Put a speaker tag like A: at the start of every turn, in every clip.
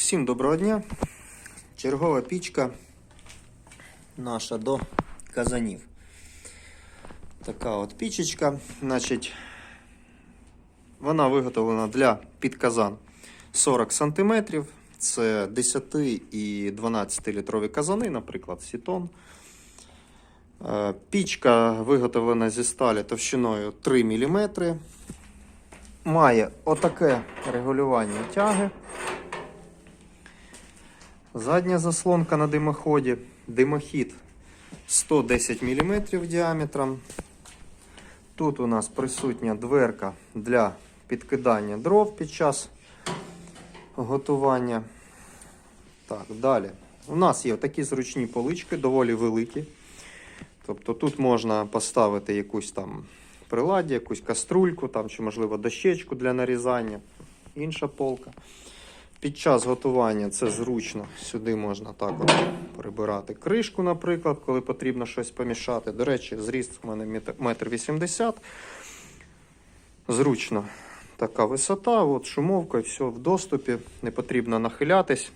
A: Всім доброго дня. Чергова пічка наша до казанів. Така от пічечка. Значить, вона виготовлена для підказан 40 см. Це 10 і 12 літрові казани, наприклад, сітон. Е, Пічка виготовлена зі сталі товщиною 3 мм. Має отаке регулювання тяги. Задня заслонка на димоході. Димохід 110 мм діаметром. Тут у нас присутня дверка для підкидання дров під час готування. Так, далі. У нас є такі зручні полички, доволі великі. Тобто тут можна поставити якусь там приладдя, якусь каструльку там, чи, можливо, дощечку для нарізання. Інша полка. Під час готування це зручно. Сюди можна так от прибирати кришку, наприклад, коли потрібно щось помішати. До речі, зріст у мене метр- метр вісімдесят. Зручно така висота, от шумовка, все в доступі, не потрібно нахилятись.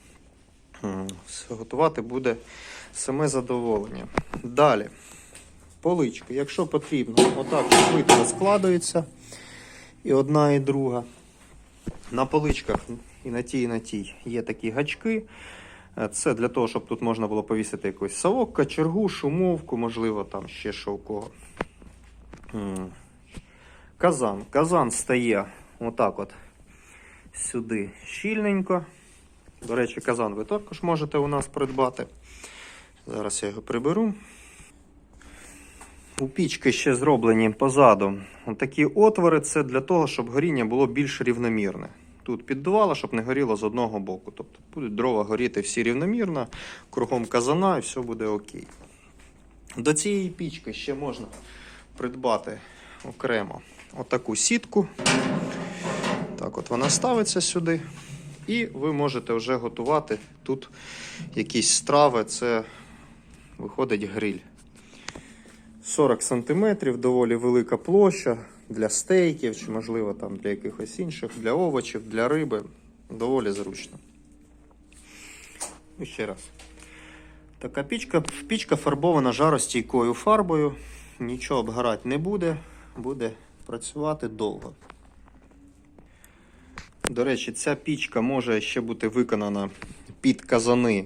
A: Готувати буде саме задоволення. Далі. Полички, якщо потрібно, отак швидко складується і одна, і друга. На поличках і на тій, і на тій є такі гачки. Е, Це для того, щоб тут можна було повісити якийсь совок, кочергу, шумовку, можливо, там ще що у кого. Казан. Казан стає отак от сюди щільненько. До речі, казан ви також можете у нас придбати. Зараз я його приберу. У пічки ще зроблені позаду такі отвори. Це для того, щоб горіння було більш рівномірне. Тут піддувало, щоб не горіло з одного боку. Тобто будуть дрова горіти всі рівномірно, кругом казана і все буде окей. До цієї пічки ще можна придбати окремо отаку сітку. Так, от вона ставиться сюди. І ви можете вже готувати тут якісь страви. Це виходить гриль. 40 см, доволі велика площа для стейків, чи, можливо, там для якихось інших, для овочів, для риби. Доволі зручно. І ще раз. Така пічка, пічка фарбована жаростійкою фарбою. Нічого обгорати не буде, буде працювати довго. До речі, ця пічка може ще бути виконана під казани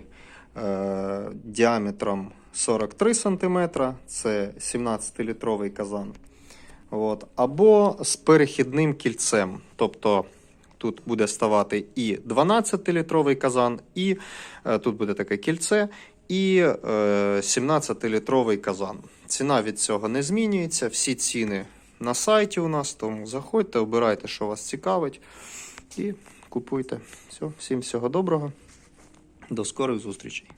A: е, діаметром 43 см, це 17-літровий казан. От. Або з перехідним кільцем. Тобто тут буде ставати і 12-літровий казан, і е, тут буде таке кільце, і е, 17-літровий казан. Ціна від цього не змінюється. Всі ціни на сайті у нас, тому заходьте, обирайте, що вас цікавить, і купуйте. Все, всім всього доброго. До скорих зустрічей.